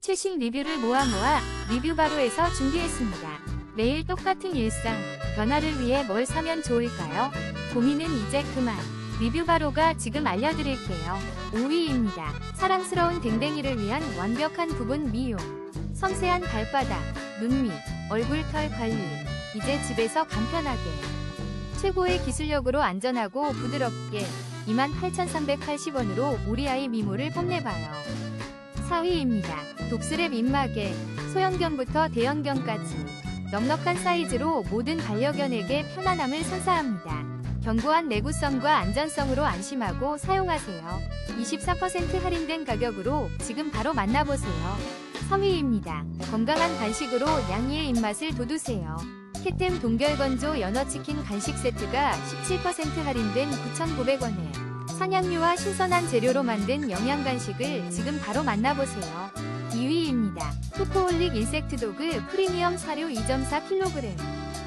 최신 리뷰를 모아 모아 리뷰바로에서 준비했습니다. 매일 똑같은 일상, 변화를 위해 뭘 사면 좋을까요? 고민은 이제 그만. 리뷰바로가 지금 알려드릴게요. 5위입니다. 사랑스러운 댕댕이를 위한 완벽한 부분 미용. 섬세한 발바닥, 눈밑, 얼굴털 관리. 이제 집에서 간편하게. 최고의 기술력으로 안전하고 부드럽게 28,380원으로 우리 아이 미모를 뽐내봐요. 4위입니다. 독스랩 입마개, 소형견부터 대형견까지 넉넉한 사이즈로 모든 반려견에게 편안함을 선사합니다. 견고한 내구성과 안전성으로 안심하고 사용하세요. 24% 할인된 가격으로 지금 바로 만나보세요. 3위입니다. 건강한 간식으로 양이의 입맛을 돋우세요. 캐템 동결건조 연어치킨 간식 세트가 17% 할인된 9,900원에 산양류와 신선한 재료로 만든 영양 간식을 지금 바로 만나보세요. 2위입니다. 토코홀릭 인섹트 도그 프리미엄 사료 2.4kg.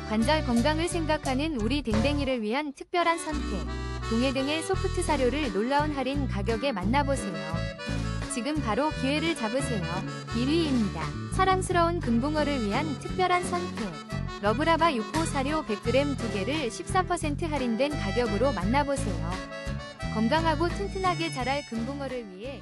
관절 건강을 생각하는 우리 댕댕이를 위한 특별한 선택. 동해 등의 소프트 사료를 놀라운 할인 가격에 만나보세요. 지금 바로 기회를 잡으세요. 1위입니다. 사랑스러운 금붕어를 위한 특별한 선택. 러브라바 6호 사료 100g 2개를 14% 할인된 가격으로 만나보세요. 건강하고 튼튼하게 자랄 금붕어를 위해